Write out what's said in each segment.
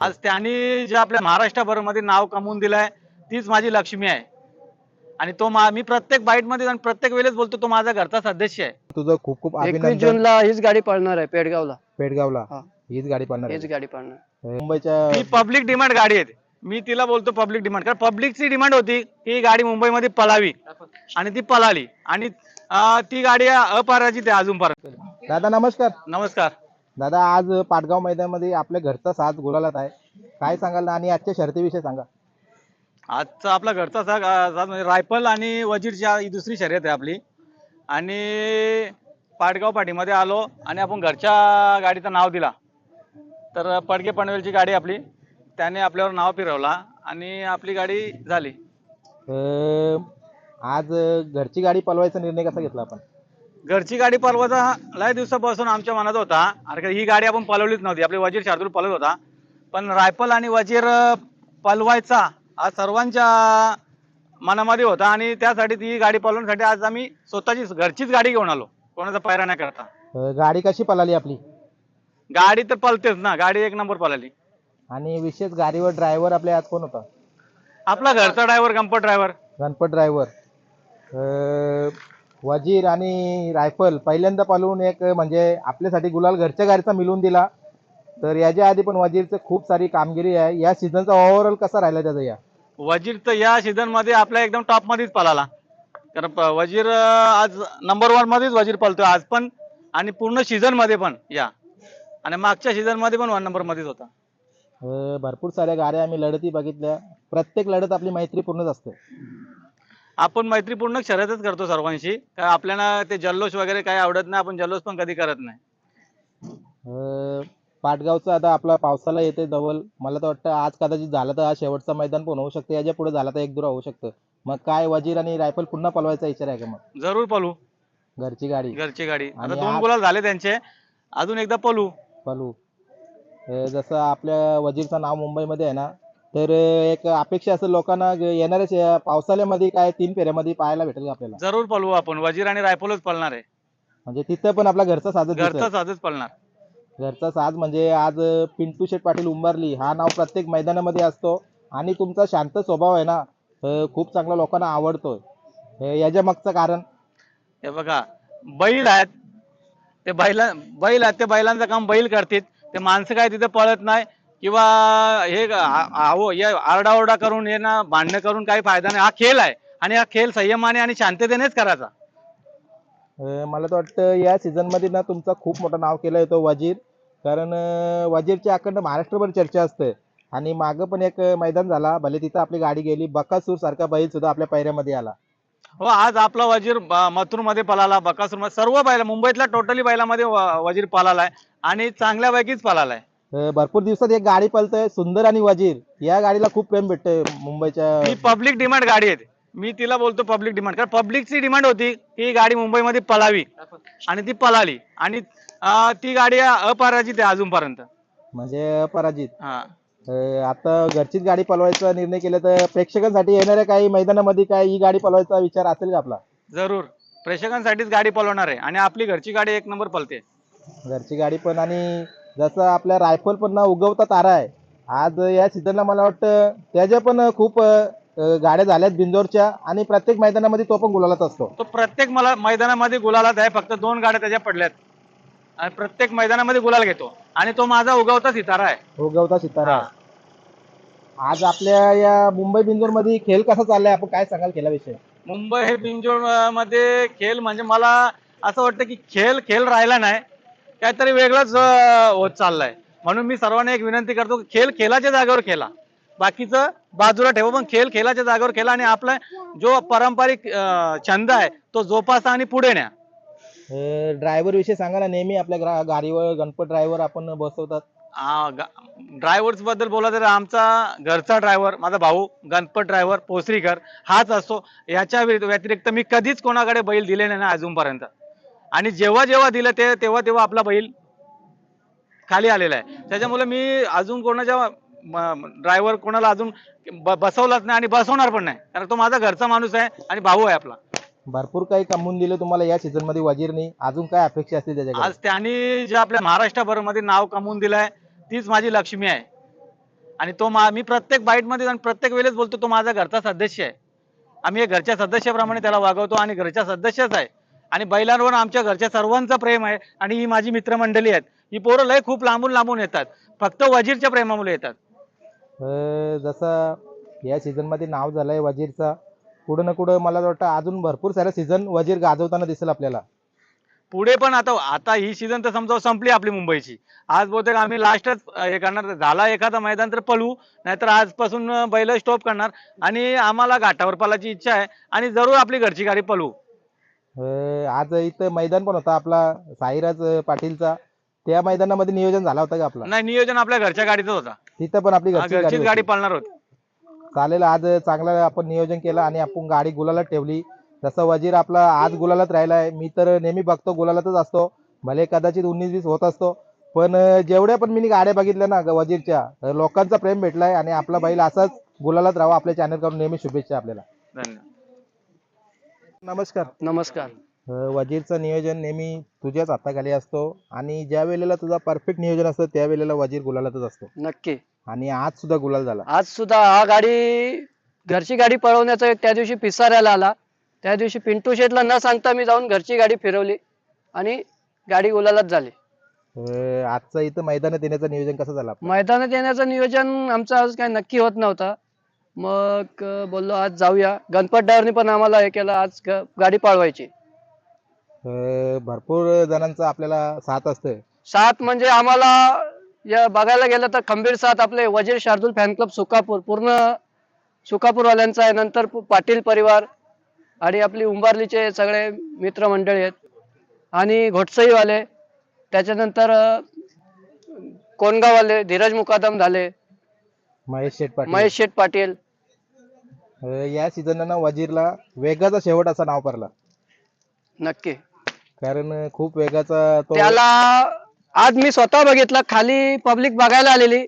आज त्यांनी जे आपल्या महाराष्ट्रभरमध्ये नाव कमवून दिलंय तीच माझी लक्ष्मी आहे. आणि तो मा- मी प्रत्येक बाईटमध्ये आणि प्रत्येक वेळेस बोलतो तो माझा घरचा सदस्य आहे. तुझं खूप खूप एकवीस अभिनंदन. जूनला हीच गाडी पळणार आहे पेडगावला. पेडगावला. हा. हीच गाडी पडणार हीच. गाडी पळणार. मुंबईच्या ही पब्लिक डिमांड गाडी आहे. मी तिला बोलतो पब्लिक डिमांड कारण पब्लिकची डिमांड होती की ही गाडी मुंबईमध्ये पळावी. आणि ती पळाली. आणि अं, ती गाडी अपराजित आहे अजूनपर्यंत. दादा नमस्कार. नमस्कार. दादा आज पाटगाव मैदानामध्ये आपल्या घरचा साथ गुलालात आहे. काय सांगाल आणि आजच्या शर्तीविषयी सांगा. आजचा आपला घरचा साग साज म्हणजे रायफल आणि वजीरची ही दुसरी शर्यत आहे आपली. आणि पाटगाव पाठीमध्ये आलो आणि आपण घरच्या गाडीचं नाव दिला. तर पडके पनवेलची गाडी आपली. त्याने आपल्यावर नाव फिरवला आणि आपली गाडी झाली. अं, आज घरची गाडी पलवायचा निर्णय कसा घेतला आपण? घरची गाडी पलवायचा लय दिवसापासून आमच्या मनात होता. अरे का ही गाडी आपण पलवलीच नव्हती. आपली वजीर शार्दूल पलवत होता. पण रायफल आणि वजीर पलवायचा हा सर्वांच्या मनामध्ये होता आणि त्यासाठी ती गाडी पलवण्यासाठी आज आम्ही स्वतःची घरचीच गाडी घेऊन आलो. कोणाचा पायरा नाही करता. अं, गाडी कशी पळाली आपली? गाडी तर पलतेच ना. गाडी एक नंबर पळाली आणि विशेष गाडीवर ड्रायव्हर आपल्या आज कोण होता? आपला घरचा driver Gampat driver. Ganpat driver. वजीर आणि रायफल पहिल्यांदा पालवून एक म्हणजे आपल्यासाठी गुलाल घरच्या गाडीचा मिळवून दिला. तर याच्या आधी पण वजीरचं खूप सारी कामगिरी आहे. या सीझनचा ओव्हरऑल कसा राहिला त्याचा या? वजीर तर या सीझनमध्ये आपल्या एकदम टॉप मध्येच पळाला. कारण वजीर आज नंबर वन मध्येच वजीर पळतोय आज पण आणि पूर्ण सीझनमध्ये पण या. आणि मागच्या सीझनमध्ये पण वन नंबर मध्येच होता. भरपूर साऱ्या गाड्या आम्ही लढती बघितल्या. प्रत्येक लढत आपली मैत्रीपूर्णच असते. आपण मैत्रीपूर्ण शर्यतच करतो सर्वांशी. कारण आपल्याला ते जल्लोष वगैरे काही आवडत नाही आपण जल्लोष पण कधी करत नाही. अं, पाटगावचं आता आपला पावसाला येते जवळ मला तर वाटतं आज कदाचित झालं तर आज शेवटचं मैदान पण होऊ शकतं. याच्यापुढे झालं तर एक दुरा होऊ शकतं. मग काय वजीर आणि रायफल पुन्हा पलवायचा विचार आहे का मग? जरूर पळू. घरची गाडी. घरची गाडी. आता आणि दोन आज- गुलाल झाले त्यांचे. अजून एकदा पलू अं, जसं आपल्या वजीरचं नाव मुंबईमध्ये आहे ना तर एक अपेक्षा असेल लोकांना येणाऱ्या पावसाळ्यामध्ये काय तीन फेऱ्यामध्ये पाहायला भेटेल का आपल्याला? जरूर पळवू आपण. वजीर आणि रायफलच पळणार आहे. म्हणजे तिथं पण आपला घरचा साजत घरचा साधच पळणार घरचा साज म्हणजे आज पिंटू शेठ पाटील उंबारली हा नाव प्रत्येक मैदानामध्ये असतो. आणि तुमचा शांत स्वभाव आहे ना अं, खूप चांगला लोकांना आवडतोय. अं, याच्या मागचं कारण? हे बघा बैल आहेत. ते बैला बैल आहेत. ते बैलांचं काम बैल करतील. ते माणसं काय तिथे पळत नाही. किंवा हे ग- आ- आहो हे आरडाओरडा करून हे ना भांडणं करून काही फायदा नाही. हा खेळ आहे आणि हा खेळ संयमाने आणि शांततेनेच करायचा. अं, मला तर वाटतं या सीझनमध्ये ना तुमचं खूप मोठं नाव केलं तो वजीर. कारण अं, वजीरची अखंड महाराष्ट्रभर चर्चा असते. आणि मागं पण एक मैदान झाला. भले तिथं आपली गाडी गेली बकासूर सारखा बैल सुद्धा आपल्या पैऱ्यामध्ये आला. हो आज आपला वजीर मथुरमध्ये पळाला बकासूरमध्ये सर्व बैला मुंबईतल्या टोटली बैलामध्ये व- वजीर पळालाय आणि चांगल्यापैकीच पळालाय. भरपूर दिवसात एक गाडी पळतंय सुंदर आणि वजीर. या गाडीला खूप प्रेम भेटतंय मुंबईच्या ही पब्लिक डिमांड गाडी आहे मी तिला बोलतो पब्लिक डिमांड कारण पब्लिकची डिमांड होती की ही गाडी मुंबईमध्ये पळावी आणि ती पळाली आणि अं, ती गाडी अपराजित आहे अजूनपर्यंत. म्हणजे पराजित हा. अं, आता घरचीच गाडी पळवायचा निर्णय केला तर प्रेक्षकांसाठी येणाऱ्या काही मैदानामध्ये काय ही गाडी पळवायचा विचार असेल का आपला? जरूर. प्रेक्षकांसाठीच गाडी पळवणार आहे. आणि आपली घरची गाडी एक नंबर पळते घरची गाडी पण आणि जसं आपल्या रायफल पण ना उगवता तारा आहे. आज या सीझनला मला वाटतं त्याच्या पण खूप गाड्या झाल्यात बिंजोरच्या आणि प्रत्येक मैदानामध्ये तो पण गुलालात असतो. तो प्रत्येक मला मैदानामध्ये गुलालात आहे फक्त दोन गाड्या त्याच्या पडल्यात. आणि प्रत्येक मैदानामध्ये गुलाल घेतो. आणि तो माझा उगवता सितारा आहे. उगवता सितारा. आज आपल्या या मुंबई बिंजोरमध्ये खेळ कसा चाललाय? आपण काय सांगाल खेळाविषयी? मुंबई हे बिंजोडमध्ये खेळ म्हणजे मला असं वाटतं की खेळ खेळ राहिला नाही. काहीतरी वेगळंच होत चाललंय. म्हणून मी सर्वांना एक विनंती करतो खेळ खेळाच्या जागेवर खेळा. बाकीचं बाजूला ठेवा पण खेळ खेळाच्या जागेवर खेळा आणि आपला जो पारंपरिक छंद आहे तो जोपासा आणि पुढे न्या. ड्रायव्हर विषयी सांगा ना नेहमी आपल्या गाडीवर गणपत ड्रायव्हर आपण बसवतात. ड्रायव्हर्सबद्दल बोला तर आमचा घरचा ड्रायव्हर माझा भाऊ गणपत ड्रायव्हर पोसरीकर हाच असतो. याच्या व्यति- व्यतिरिक्त मी कधीच कोणाकडे बैल दिले नाही ना अजूनपर्यंत आणि जेव्हा जेव्हा दिलं ते तेव्हा तेव्हा आपला बैल खाली आलेला आहे. त्याच्यामुळे मी अजून कोणाच्या ड्रायव्हर कोणाला अजून बसवलाच नाही आणि बसवणार पण नाही. कारण तो माझा घरचा माणूस आहे आणि भाऊ आहे आपला. भरपूर काही कमवून दिलं तुम्हाला या सीझनमध्ये वजीरनी. अजून काय अपेक्षा असतील त्याच्याकडे? आज त्यांनी जे आपल्या महाराष्ट्रभरमध्ये नाव कमवून दिलंय तीच माझी लक्ष्मी आहे. आणि तो मा मी प्रत्येक बाईटमध्ये आणि प्रत्येक वेळेस बोलतो तो माझा घरचा सदस्य आहे. आम्ही घरच्या सदस्याप्रमाणे त्याला वागवतो आणि घरच्या सदस्यच आहे. आणि बैलांवर आमच्या घरच्या सर्वांचं प्रेम आहे आणि ही माझी मित्रमंडळी आहेत. ही पोरं लय खूप लांबून लांबून येतात. फक्त वजीरच्या प्रेमामुळे येतात. अं, जसं या सीझनमध्ये नाव झालंय वजीरचा. कुठं ना कुठं मला वाटतं अजून भरपूर सारे सीझन वजीर गाजवताना दिसेल आपल्याला. पुढे पण आता आता ही सीझन तर समजा संपली आपली मुंबईची. आज बहुतेक आम्ही लास्टच हे करणार. झाला एखादा मैदान तर पळू नाहीतर आजपासून बैल स्टॉप करणार. आणि आम्हाला घाटावर पळायची इच्छा आहे. आणि जरूर आपली घरची गाडी पळवू आज इथं मैदान पण होता आपला साईराज पाटीलचा. त्या मैदानामध्ये नियोजन झाला होता का आपला? नाही नियोजन आपल्या घरच्या गाडीचं होता. तिथं पण आपली हा, घरची घरचीच गाडी होती. पळणार होती. चालेल आज चांगलं आपण नियोजन केलं आणि आपण गाडी गुलालात ठेवली. जसं वजीर आपला आज गुलालात राहिलाय मी तर नेहमी बघतो गुलालातच असतो. भले कदाचित उन्नीस वीस होत असतो. पण अं, जेवढ्या पण मी गाड्या बघितल्या ना ग- वजीरच्या अं, लोकांचा प्रेम भेटलाय आणि आपला बैल असाच गुलालात राहावा आपल्या चॅनल करून नेहमी शुभेच्छा आपल्याला. धन्यवाद. नमस्कार. नमस्कार. अं, वजीरचं नियोजन नेहमी तुझ्याच हाताखाली असतो आणि ज्या वेळेला तुझा परफेक्ट नियोजन असतं त्या वेळेला वजीर गुलालातच असतो. नक्की. आणि आज सुद्धा गुलाल झाला. आज सुद्धा हा गाडी घरची गाडी पळवण्याचा एक त्या दिवशी पिसाऱ्याला आला. त्या दिवशी पिंटू शेटला न सांगता मी जाऊन घरची गाडी फिरवली आणि गाडी गुलालाच झाली. अं, आजचं इथं मैदानात येण्याचं नियोजन कसं झालं आपलं? मैदानात येण्याचं नियोजन आमचं आज काही नक्की होत नव्हता. मग बोललो आज जाऊया. गणपत ड्रायव्हरनी पण आम्हाला हे केलं आज ग- गाडी पाळवायची. अं, भरपूर जणांचा आपल्याला साथ असतोय. सात म्हणजे आम्हाला या बघायला गेलं तर खंबीर साथ आपले वजीर शार्दूल फॅन क्लब सुकापूर. पूर्ण सुकापूरवाल्यांचा आहे. नंतर पु- पाटील परिवार आणि आपली उंबारलीचे सगळे मित्रमंडळी आहेत. आणि घोटसईवाले. त्याच्यानंतर अं, धीरज मुकादम झाले. महेश शेठ पाटील. महेश शेठ पाटील. अं, या सीझनला ना वजीरला वेगाचा शेवट असं नाव पडला. नक्की. कारण अं, खूप वेगाचा तो त्याला आज मी स्वतः बघितलं खाली पब्लिक बघायला आलेली.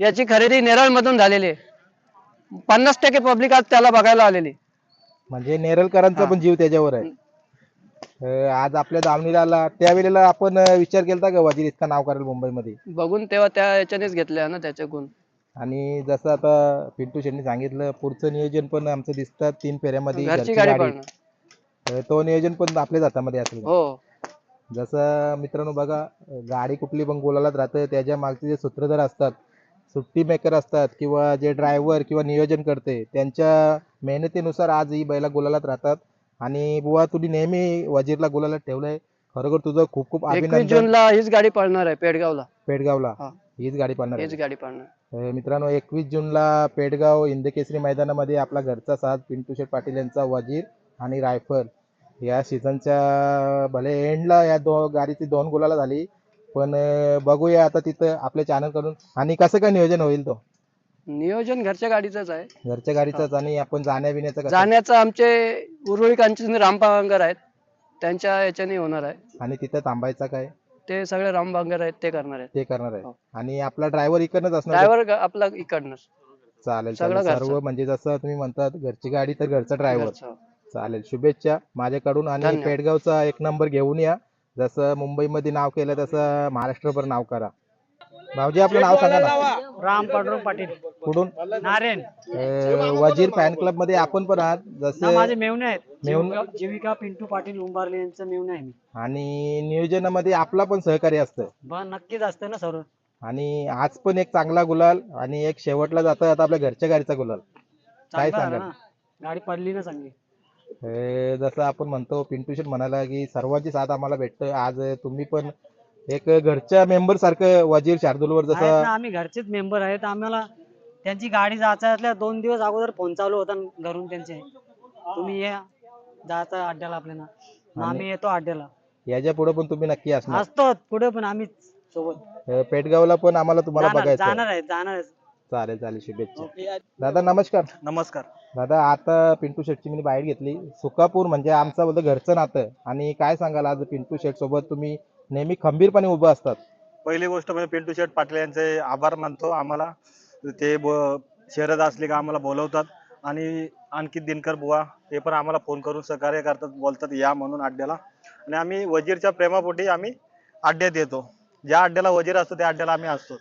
याची खरेदी नेरळ मधून झालेली आहे. पन्नास टक्के पब्लिक आज त्याला बघायला आलेली. म्हणजे नेरलकरांचा हा. पण जीव त्याच्यावर आहे. अं, आज आपल्या दावणीला आला त्यावेळेला आपण अं, विचार केलता का वजीर इतका नाव करेल मुंबईमध्ये? बघून तेव्हा त्या याच्यानेच घेतल्या ना त्याचे गुण आणि जसं आता पिंटू शेट्टी सांगितलं पुढचं नियोजन पण आमचं दिसतं तीन फेऱ्यामध्ये घरची गाडी पळणार अं, तो नियोजन पण आपल्याच हातामध्ये असेल. हो. जसं मित्रांनो बघा गाडी कुठली पण गोलालाच राहतं त्याच्या मागचे जे सूत्रधार असतात सुट्टी मेकर असतात किंवा जे ड्रायव्हर किंवा नियोजन करते त्यांच्या मेहनतीनुसार आज ही बैला गुलालात राहतात. आणि बुवा तुम्ही नेहमी वजीरला गुलालात ठेवलंय. खरोखर तुझं खूप खूप एकवीस अभिनंदन. जूनला हीच गाडी पळणार आहे पेडगावला. पेडगावला. हा. हीच गाडी पाहणार हीच गाडी पळणार. मित्रांनो एकवीस जूनला पेडगाव इंदकेसरी मैदानामध्ये आपला घरचा साथ पिंटू शेठ पाटील यांचा वजीर आणि रायफल. या सीझनच्या भले एंडला या दो गाडीची दोन गुलाला झाली पण बघूया आता तिथं आपल्या चॅनलकडून. आणि कसं काय नियोजन होईल तो? नियोजन घरच्या गाडीचंच आहे. घरच्या गाडीचाच आणि आपण जाण्या बिण्याचं कसं? जाण्याचं आमचे उरुळी कांचन रामबांगर आहेत. त्यांच्या याच्याने होणार आहे. आणि तिथं थांबायचा काय? ते सगळे रामबांगर आहेत ते करणार आहेत. ते करणार आहे हो. आणि आपला ड्रायव्हर इकडनंच असणार ड्रायव्हर आपला इकडनंच. चालेल सगळं चालेल घरचं. सर्व म्हणजे जसं तुम्ही म्हणतात घरची गाडी तर घरचा ड्रायव्हर घरचं. चालेल शुभेच्छा माझ्याकडून. आणि धन्यवाद. पेडगावचा एक नंबर घेऊन या. जसं मुंबईमध्ये नाव केलं तसं महाराष्ट्रभर नाव करा. भाऊजी आपलं नाव सांगा ना. राम पांडुरंग पाटील. कुठून? नारायण. अं, वजीर फॅन क्लबमध्ये आपण पण आहात. ना जसं माझे मेवणे आहेत? जीविका- पिंटू पाटील उंबारले यांचं मेवणे आहे मी. आणि नियोजनामध्ये आपला पण सहकार्य असतं. बा नक्कीच असतं ना सर्व आणि आज पण एक चांगला गुलाल आणि एक शेवटला जाता आता आपल्या घरच्या गाडीचा गुलाल. काय चांगलं झालं सांगाल? ना. गाडी पडली ना चांगली. अं, जसं आपण म्हणतो पिंटू शेट म्हणाला की सर्वांची साथ आम्हाला भेटतं आज तुम्ही पण एक घरच्या मेंबर सारखं वजीर शार्दूलवर आहेत जसं ना आम्ही घरचेच मेंबर आहेत. आम्हाला त्यांची गाडी जायचं असल्या दोन दिवस अगोदर फोन चालू होता घरून त्यांचे. तुम्ही या. जायचं अड्ड्याला आपल्याला. मग आम्ही येतो अड्ड्याला. याच्यापुढे पण तुम्ही नक्की असणार. असतो पुढे पण आम्ही सोबत. अं, पेटगावला पण आम्हाला तुम्हाला जाणार बघायचं जाणार आहे जाणार आहे. चालेल चालेल. शुभेच्छा. दादा नमस्कार. नमस्कार. दादा आता पिंटू शेटची मी बाहेर घेतली. सुकापूर म्हणजे आमचं बोलतो घरचं नातं. आणि काय सांगाल आज पिंटू शेट सोबत? तुम्ही नेहमी खंबीरपणे उभं असतात. पहिली गोष्ट म्हणजे पिंटू शेठ पाटील यांचे आभार मानतो आम्हाला. ते ब- शर्यत असली का आम्हाला बोलवतात. आणि आणखी दिनकर बुवा ते पण आम्हाला फोन करून सहकार्य करतात बोलतात या म्हणून अड्ड्याला. आणि आम्ही वजीरच्या प्रेमापोटी आम्ही अड्ड्यात येतो ज्या अड्ड्याला वजीर असतो त्या अड्ड्याला आम्ही असतोच.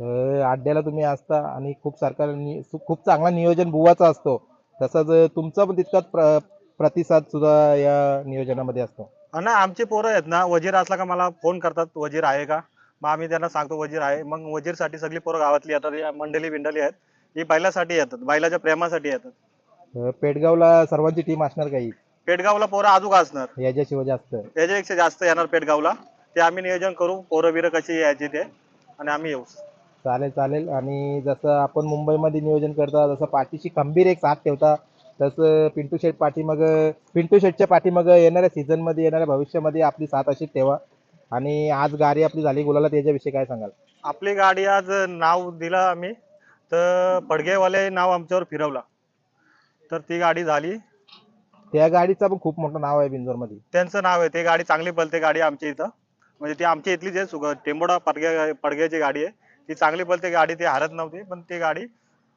अं, अड्ड्याला तुम्ही असता आणि खूप सारखा नि- खूप चांगला नियोजन बुवाचा असतो. तसंच तुमचा पण तितकाच प्र- प्रतिसाद सुद्धा या नियोजनामध्ये असतो. आणि आमचे पोरं आहेत ना वजीर असला का मला फोन करतात वजीर आहे का? मग आम्ही त्यांना सांगतो वजीर आहे. मग वजीरसाठी सगळी पोरं गावातली येतात या मंडळी बिंडली आहेत. ही बैलासाठी येतात बैलाच्या प्रेमासाठी येतात. अं, पेडगावला सर्वांची टीम असणार काही पेडगावला पोरं अजून असणार. याच्याशिवाय जास्त. याच्यापेक्षा जास्त येणार पेडगावला. ते आम्ही नियोजन करू पोरं बिरं कशी यायची ते आणि आम्ही येऊ. चालेल चालेल. आणि जसं आपण मुंबईमध्ये नियोजन करता जसं पाठीशी खंबीर एक साथ ठेवता तसं पिंटू शेट पाठीमग पिंटू शेटच्या पाठीमग येणाऱ्या सीझनमध्ये येणाऱ्या भविष्यामध्ये आपली साथ अशीच ठेवा. आणि आज गाडी आपली झाली गुलाला त्याच्याविषयी काय सांगाल? आपली गाडी आज नाव दिलं आम्ही तर पडगेवाले नाव आमच्यावर फिरवला. तर ती गाडी झाली. त्या गाडीचं पण खूप मोठं नाव आहे बिंजोरमध्ये त्यांचं नाव आहे ते गाडी चांगली पलते गाडी आमच्या इथं. म्हणजे ती आमच्या इथलीच आहे सुग टेंबोडा पडग्या पडग्याची गाडी आहे. ती चांगली पलते गाडी ती हारत नव्हती पण ती गाडी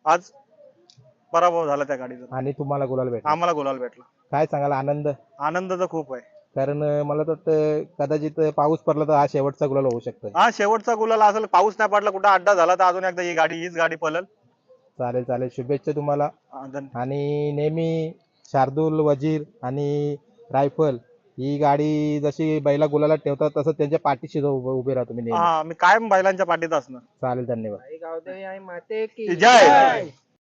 आज पराभव झाला त्या गाडीचा. आणि तुम्हाला गुलाल भेटला? आम्हाला गुलाल भेटला. काय सांगाल? आनंद? आनंद तर खूप आहे. कारण अं, मला तर वाटतं कदाचित पाऊस पडला तर हा शेवटचा गुलाल होऊ शकतो हा शेवटचा गुलाल असेल पाऊस नाही पडला कुठं अड्डा झाला तर अजून एकदा ही गाडी हीच गाडी पलल. चालेल चालेल. शुभेच्छा तुम्हाला. हा, आणि नेहमी शार्दूल वजीर आणि रायफल ही गाडी जशी बैला गुलाला ठेवतात तसं त्यांच्या पाठीशी उभे उभे राहा तुम्ही नेहमी. हा मी कायम बैलांच्या पाठीत असणार. चालेल धन्यवाद. जय.